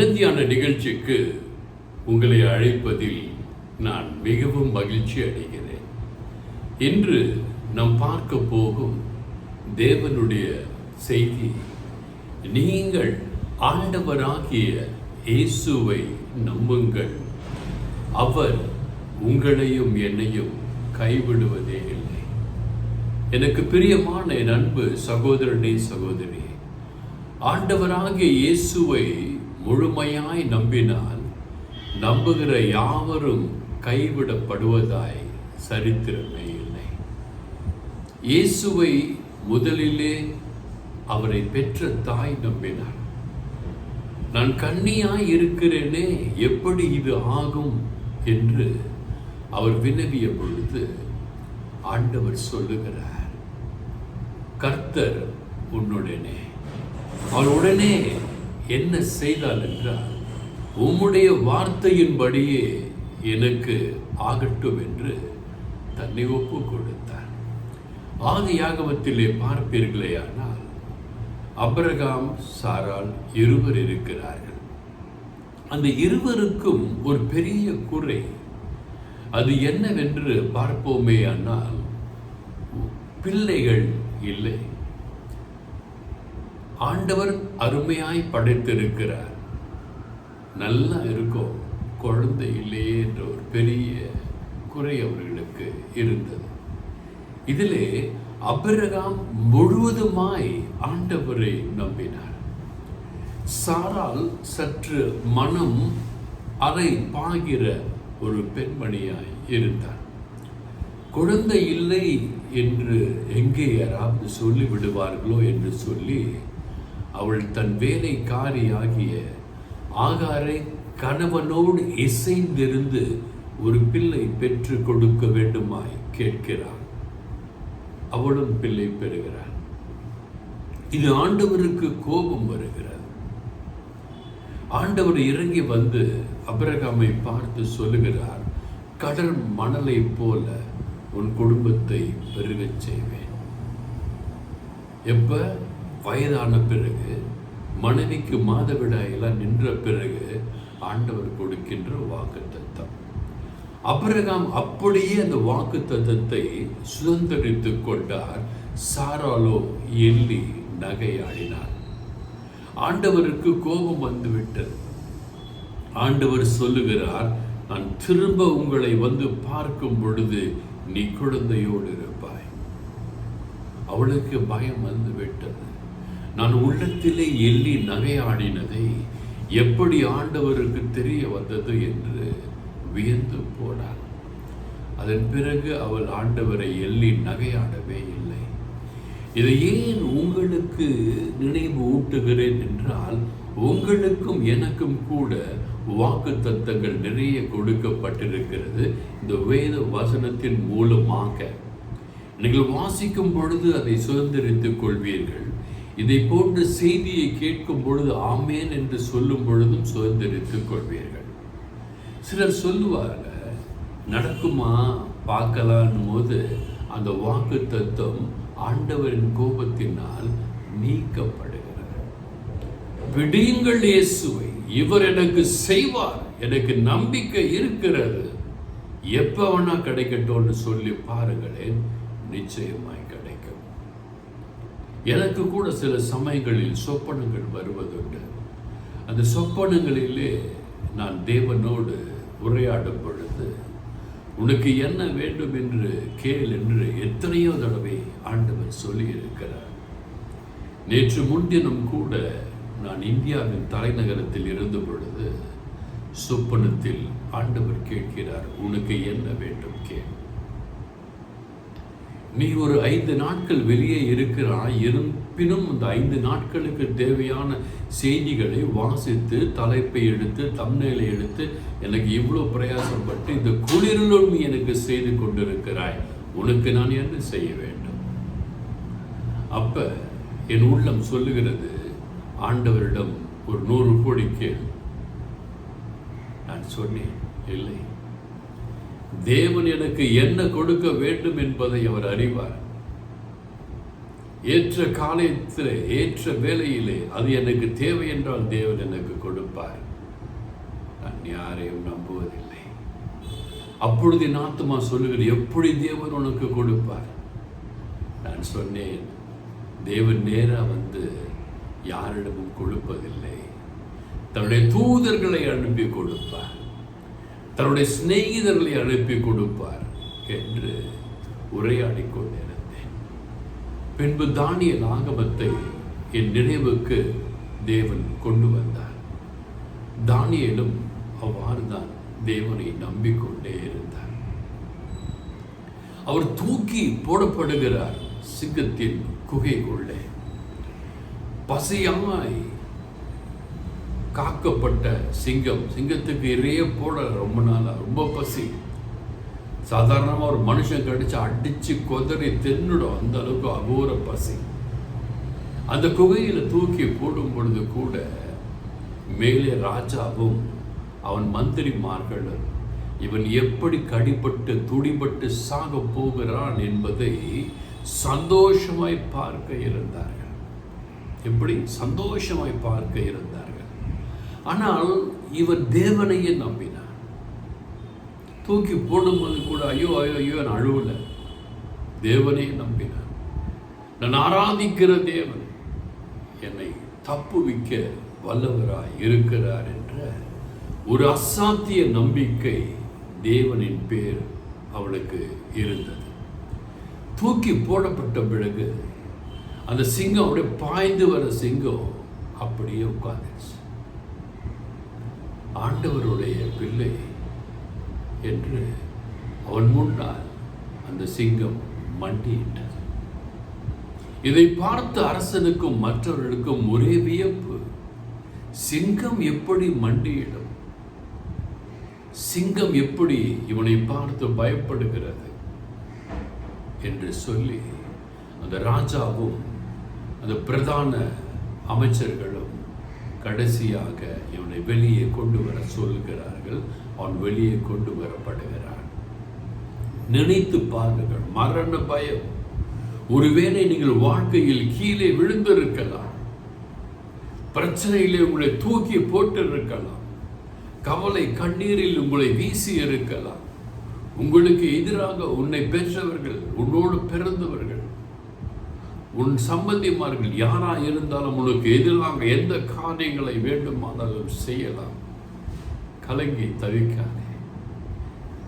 தினத்தியான நிகழ்ச்சிக்கு உங்களை அழைப்பதில் நான் மிகவும் மகிழ்ச்சி அடைகிறேன். இன்று நாம் பார்க்க போகும் தேவனுடைய செய்தி நீங்கள் ஆண்டவராகிய இயேசுவை நம்புங்கள். அவர் உங்களையும் என்னையும் கைவிடுவதே இல்லை. எனக்கு பிரியமான என் அன்பு சகோதரனே சகோதரி ஆண்டவராகிய இயேசுவை முழுமையாய் நம்பினால் நம்புகிற யாவரும் கைவிடப்படுவதாய் சரித்திரமே இல்லை. இயேசுவை முதலிலே அவரை பெற்ற தாய் நம்பினார். நான் கண்ணியாய் இருக்கிறேனே எப்படி இது ஆகும்? என்று அவர் வினவிய பொழுது ஆண்டவர் சொல்லுகிறார் கர்த்தர் உன்னுடனே அவர் உடனே என்ன செய்தால் என்றால் உம்முடைய வார்த்தையின்படியே எனக்கு ஆகட்டும் என்று தன்னை ஒப்பு கொடுத்தார். ஆதியாகமத்திலே பார்ப்பீர்களே ஆனால் அப்ரகாம் சாரால் இருவர் இருக்கிறார்கள். அந்த இருவருக்கும் ஒரு பெரிய குறை. அது என்னவென்று பார்ப்போமே ஆனால் பிள்ளைகள் இல்லை. ஆண்டவர் அருமையாய் படைத்திருக்கிறார். நல்லா இருக்கும் குழந்தை இல்லையே என்ற ஒரு பெரிய குறை அவர்களுக்கு இருந்தது. இதிலே அபிரகாம் முழுவதுமாய் ஆண்டவரை நம்பினார். சாரால் சற்று மனம் அறை பாகிற ஒரு பெண்மணியாய் இருந்தார். குழந்தை இல்லை என்று எங்கே யாராவது சொல்லிவிடுவார்களோ என்று சொல்லி அவள் தன் வேலைக்காரியாகிய ஆகாரை கணவனோடு இசைந்திருந்து ஒரு பிள்ளை பெற்று கொடுக்க வேண்டுமாய் கேட்கிறாள் அவளும் பிள்ளை பெறுகிறாள். இது ஆண்டவருக்கு கோபம் வருகிறது. ஆண்டவர் இறங்கி வந்து அபிரகாமை பார்த்து சொல்லுகிறார் கடல் மணலை போல உன் குடும்பத்தை பெருகச் செய்வேன். எப்ப? வயதான பிறகு மனைவிக்கு மாதவிடாயெல்லாம் நின்ற பிறகு ஆண்டவர் கொடுக்கின்ற வாக்கு தத்தம் அபிரகாம் அப்படியே அந்த வாக்கு தத்தத்தை சுதந்திரித்து கொண்டார். சாராலோ எள்ளி நகையாடினார். ஆண்டவருக்கு கோபம் வந்துவிட்டது. ஆண்டவர் சொல்லுகிறார் நான் திரும்ப உங்களை வந்து பார்க்கும் பொழுது நீ குழந்தையோடு இருப்பாய். அவளுக்கு பயம் வந்து விட்டது நான் உள்ளத்திலே எள்ளி நகையாடினதை எப்படி ஆண்டவருக்கு தெரிய வந்தது என்று வியந்து போனார் அதன் பிறகு அவள் ஆண்டவரை எள்ளி நகையாடவே இல்லை. இதை ஏன் உங்களுக்கு நினைவு ஊட்டுகிறேன் என்றால் உங்களுக்கும் எனக்கும் கூட வாக்கு தத்தங்கள் நிறைய கொடுக்கப்பட்டிருக்கிறது. இந்த வேத வசனத்தின் மூலமாக நீங்கள் வாசிக்கும் பொழுது அதை சுதந்திரித்துக் கொள்வீர்கள். இதை போன்ற செய்தியை கேட்கும் பொழுது ஆமேன் என்று சொல்லும் பொழுதும் சுதந்திரித்துக் கொள்வீர்கள். சிலர் சொல்லுவாங்க நடக்குமா? பார்க்கலான் போது அந்த வாக்கு தத்துவம் ஆண்டவரின் கோபத்தினால் நீக்கப்படுகிறது. விடியுங்கள் இயேசுவை இவர் எனக்கு செய்வார் எனக்கு நம்பிக்கை இருக்கிறது. எப்ப வேணா கிடைக்கட்டும்னு சொல்லி பாருங்களேன் நிச்சயமாய் கிடைக்கும். எனக்கு கூட சில சமயங்களில் சொப்பனங்கள் வருவதுண்டு. அந்த சொப்பனங்களிலே நான் தேவனோடு உரையாடும் பொழுது உனக்கு என்ன வேண்டும் என்று கேள் என்று எத்தனையோ தடவை ஆண்டவர் சொல்லி இருக்கிறார் நேற்று முன்தினம் கூட நான் இந்தியாவின் தலைநகரத்தில் இருந்த பொழுது சொப்பனத்தில் ஆண்டவர் கேட்கிறார் உனக்கு என்ன வேண்டும் கேள். நீ ஒரு ஐந்து நாட்கள் வெளியே இருக்கிறாய். இருப்பினும் இந்த ஐந்து நாட்களுக்கு தேவையான செய்திகளை வாசித்து தலைப்பை எடுத்து தம்னேலை எடுத்து எனக்கு இவ்வளோ பிரயாசப்பட்டு இந்த குளிரிலும் நீ எனக்கு செய்து கொண்டிருக்கிறாய். உனக்கு நான் என்ன செய்ய வேண்டும்? அப்ப என் உள்ளம் சொல்லுகிறது ஆண்டவரிடம் ஒரு நூறு கோடி கேள். நான் சொன்னேன் இல்லை. தேவன் எனக்கு என்ன கொடுக்க வேண்டும் என்பதை அவர் அறிவார். ஏற்ற காலத்தில் ஏற்ற வேலையிலே அது எனக்கு தேவை என்றால் தேவன் எனக்கு கொடுப்பார். நான் யாரையும் நம்புவதில்லை. அப்பொழுது என் ஆத்மா எப்படி தேவன் உனக்கு கொடுப்பார்? நான் சொன்னேன் தேவன் நேராக வந்து யாரிடமும் கொடுப்பதில்லை. தன்னுடைய தூதர்களை அனுப்பி கொடுப்பார். தன்னுடைய சிநேகிதர்களை அனுப்பி கொடுப்பார் என்று உரையாடி கொண்டிருந்தேன் பின்பு தானியல் ஆகமத்தை என் நினைவுக்கு தேவன் கொண்டு வந்தார். தானியலும் அவ்வாறு தான் தேவனை நம்பிக்கொண்டே இருந்தார். அவர் தூக்கி போடப்படுகிறார் சிங்கத்தின் குகைக்குள்ளே. பசியாய் காக்கப்பட்ட சிங்கம். சிங்கத்துக்கு இறைய போட ரொம்ப நாளாக ரொம்ப பசி. சாதாரணமாக ஒரு மனுஷன் கடிச்சு அடித்து கொதறி தின்னுடும். அந்த அளவுக்கு அகோர பசி. அந்த குகையில் தூக்கி போடும் பொழுது கூட மேலே ராஜாவும் அவன் மந்திரிமார்களும் இவன் எப்படி கடிபட்டு துடிபட்டு சாக போகிறான் என்பதை சந்தோஷமாய் பார்க்க இருந்தார்கள். எப்படி? சந்தோஷமாய் பார்க்க இருந்தார் ஆனால் இவன் தேவனையே நம்பினான் தூக்கி போடும்போது கூட ஐயோ ஐயோ ஐயோ நான் அழுவல. தேவனே நம்பினான் நான் ஆராதிக்கிற தேவன் என்னை தப்புவிக்க வல்லவராய் இருக்கிறார் என்ற ஒரு அசாத்திய நம்பிக்கை தேவனின் பேர் அவளுக்கு இருந்தது. தூக்கி போடப்பட்ட பிறகு அந்த சிங்கம் அப்படியே பாய்ந்து வர சிங்கம் அப்படியே உட்காந்துச்சு ஆண்டவருடைய பிள்ளை என்று அவன் முன்னால் அந்த சிங்கம் மண்டியிட்டது. இதை பார்த்த அரசனுக்கும் மற்றவர்களுக்கும் ஒரே வியப்பு சிங்கம் எப்படி மண்டியிடும்? சிங்கம் எப்படி இவனை பார்த்து பயப்படுகிறது? என்று சொல்லி அந்த ராஜாவும் அந்த பிரதான அமைச்சர்களும் கடைசியாக இவனை வெளியே கொண்டு வர சொல்கிறார்கள் அவன் வெளியே கொண்டு வரப்படுகிறான். நினைத்து பாருங்கள் மரண பயம். ஒருவேளை நீங்கள் வாழ்க்கையில் கீழே விழுந்திருக்கலாம். பிரச்சனையிலே உங்களை தூக்கி போட்டு இருக்கலாம் கவலை கண்ணீரில் உங்களை வீசி இருக்கலாம் உங்களுக்கு எதிராக உன்னை பெற்றவர்கள் உன்னோடு பிறந்தவர்கள் உன் சம்பந்திமார்கள் யாரா இருந்தாலும் உனக்கு எதிராக எந்த காரியங்களை வேண்டுமானாலும் செய்யலாம். கலங்கி தவிக்காதே.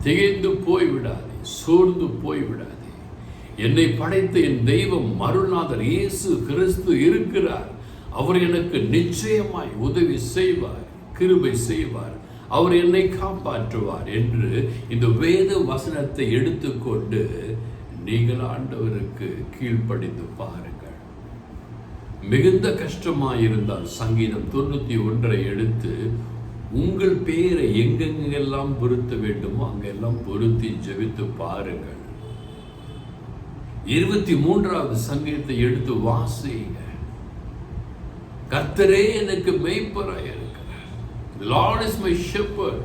திகைந்து போய்விடாதே. சோர்ந்து போய்விடாதே. என்னை படைத்த என் தெய்வம் மருநாதர் இயேசு கிறிஸ்து இருக்கிறார். அவர் எனக்கு நிச்சயமாய் உதவி செய்வார் கிருபை செய்வார். அவர் என்னை காப்பாற்றுவார் என்று இந்த வேத வசனத்தை எடுத்துக்கொண்டு நீங்கள் ஆண்டவருக்கு கீழ்ப்படிந்து பாருங்கள். மிகுந்த கஷ்டமாயிருந்தால் சங்கீதம் தொண்ணூத்தி ஒன்றை எடுத்து உங்கள் பெயரை எங்கெங்கெல்லாம் பொருத்த வேண்டுமோ அங்கெல்லாம் பொருத்தி ஜெபித்து பாருங்கள். இருபத்தி மூன்றாவது சங்கீதத்தை எடுத்து வாசிங்க. கர்த்தரே எனக்கு மெய்ப்பராய் இருக்கிறார். லார்ட் இஸ் மை ஷெப்பர்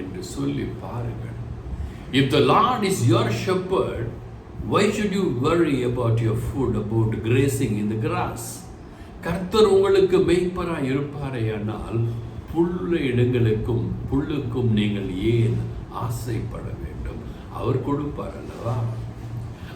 என்று சொல்லி பாருங்கள். If the Lord is your shepherd why should you worry about your food about grazing in the grass? கர்த்தர் உங்களுக்கு மெய்ப்பராய் இருப்பாரேயானால் புல்லு இடங்களுக்கும் புல்லுக்கும் நீங்கள் ஏன் ஆசைப்பட வேண்டும்? அவர் கொடுப்பார் அல்லவா?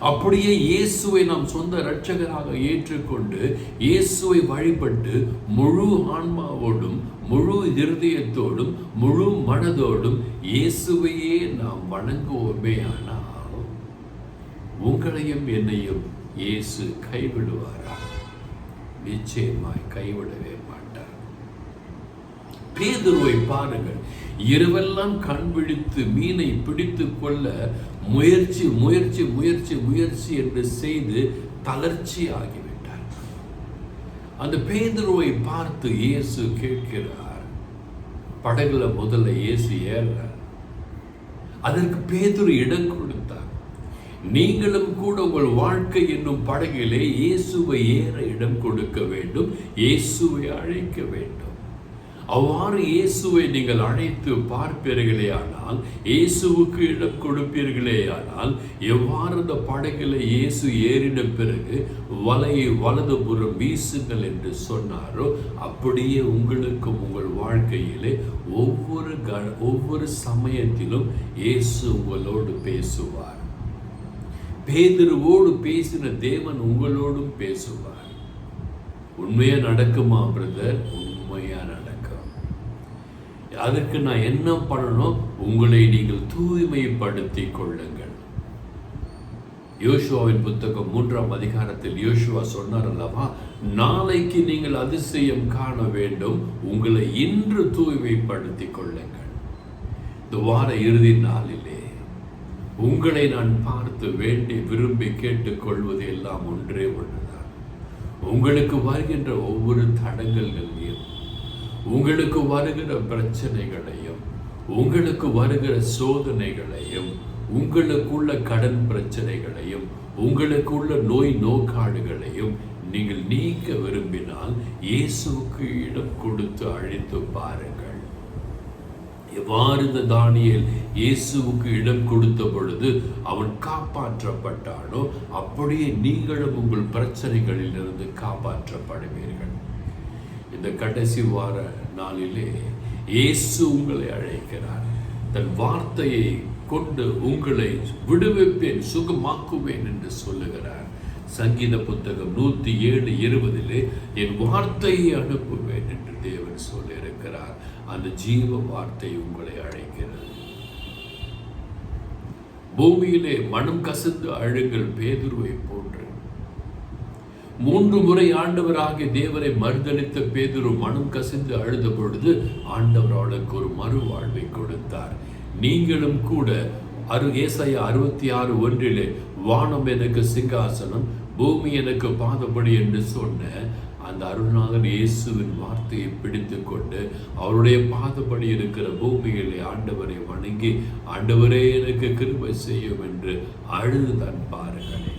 அப்படியே இயேசுவை நாம் சொந்த இரட்சகராக ஏற்றுக்கொண்டு இயேசுவை வழிபட்டு முழு ஆன்மாவோடும் முழு இருதயத்தோடும் முழு மனதோடும் இயேசுவையே நாம் வணங்குவோமே ஆனால் உங்களையும் என்னையும் இயேசு கைவிடுவாரா? நிச்சயமாய் கைவிடவே மாட்டார். பேதுருவை பாருங்கள். இரவெல்லாம் கண் விழித்து மீனை பிடித்து கொள்ள முயற்சி முயற்சி முயற்சி முயற்சி என்று செய்து தளர்ச்சி ஆகிவிட்டார். அந்த பேதுருவை பார்த்து இயேசு கேட்கிறார். படகுல முதல்ல இயேசு ஏறார் அதற்கு பேதுரு இடம் கொடுத்தார். நீங்களும் கூட உங்கள் வாழ்க்கை என்னும் படகிலே இயேசுவை ஏற இடம் கொடுக்க வேண்டும் இயேசுவை அழைக்க வேண்டும். அவ்வாறு இயேசுவை நீங்கள் அழைத்து பார்ப்பீர்களே ஆனால் இயேசுவுக்கு இடம் கொடுப்பீர்களே ஆனால் எவ்வாறு அந்த படகில் இயேசு ஏறின பிறகு வலையை வலதுபுறம் வீசுங்கள் என்று சொன்னாரோ அப்படியே உங்களுக்கும் உங்கள் வாழ்க்கையிலே ஒவ்வொரு க ஒவ்வொரு சமயத்திலும் இயேசு உங்களோடு பேசுவார். பேதுருவோடு பேசின தேவன் உங்களோடும் பேசுவார். உண்மையா நடக்குமா பிரதர்? உண்மையான அதுக்கு நான் என்ன பண்ணணும் உங்களை நீங்கள் தூய்மைப்படுத்திக் கொள்ளுங்கள். யோசுவாவின் புத்தகம் மூன்றாம் அதிகாரத்தில் யோசுவா சொன்னார் அல்லவா நாளைக்கு நீங்கள் அதிசயம் காண வேண்டும் உங்களை இன்று தூய்மைப்படுத்திக் கொள்ளுங்கள். இந்த வார இறுதி நாளிலே உங்களை நான் பார்த்து வேண்டி விரும்பி கேட்டுக்கொள்வது எல்லாம் ஒன்றே ஒன்றுதான். உங்களுக்கு வருகின்ற ஒவ்வொரு தடங்கல்களையும் உங்களுக்கு வருகிற பிரச்சனைகளையும் உங்களுக்கு வருகிற சோதனைகளையும் உங்களுக்குள்ள கடன் பிரச்சனைகளையும் உங்களுக்குள்ள நோய் நோக்காடுகளையும் நீங்கள் நீக்க விரும்பினால் இயேசுவுக்கு இடம் கொடுத்து அழைத்து பாருங்கள். எவ்வாறு இந்த தானியல் இயேசுவுக்கு இடம் கொடுத்த பொழுது அவன் காப்பாற்றப்பட்டானோ அப்படியே நீங்களும் உங்கள் பிரச்சனைகளில் இருந்து காப்பாற்றப்படுவீர்கள். இந்த கடைசி வார நாளிலே இயேசு உங்களை அழைக்கிறார். தன் வார்த்தையை கொண்டு உங்களை விடுவிப்பேன் சுகமாக்குவேன் என்று சொல்லுகிறார். சங்கீத புத்தகம் நூத்தி ஏழு இருபதிலே என் வார்த்தையை அனுப்புவேன் என்று தேவன் சொல்லியிருக்கிறார். அந்த ஜீவ வார்த்தை உங்களை அழைக்கிறது. பூமியிலே மனம் கசந்து அழுங்கள் பேதுருவை போன்ற மூன்று முறை ஆண்டவராகிய தேவரை மறுதளித்த பேதுரு மனம் கசிந்து அழுத பொழுது ஆண்டவர் அவளுக்கு ஒரு மறுவாழ்வை கொடுத்தார். நீங்களும் கூட அரு ஏசாயா அறுபத்தி ஆறு ஒன்றிலே வானம் எனக்கு சிங்காசனம் பூமி எனக்கு பாதப்படி என்று சொன்ன அந்த அருள்நாதன் இயேசுவின் வார்த்தையை பிடித்து கொண்டு அவருடைய பாதப்படி இருக்கிற பூமியிலே ஆண்டவரை வணங்கி ஆண்டவரே எனக்கு கிருபை செய்யும் என்று அழுதுதான் பாருங்களேன் பாருங்கள்.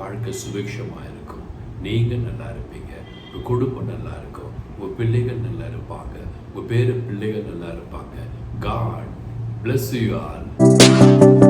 வாழ்க்கை சுபிக்ஷமாக இருக்கும். நீங்கள் நல்லா இருப்பீங்க. உங்கள் குடும்பம் நல்லா இருக்கும். உங்கள் பிள்ளைகள் நல்லா இருப்பாங்க. உங்கள் பேர பிள்ளைகள் நல்லா இருப்பாங்க. God bless you all.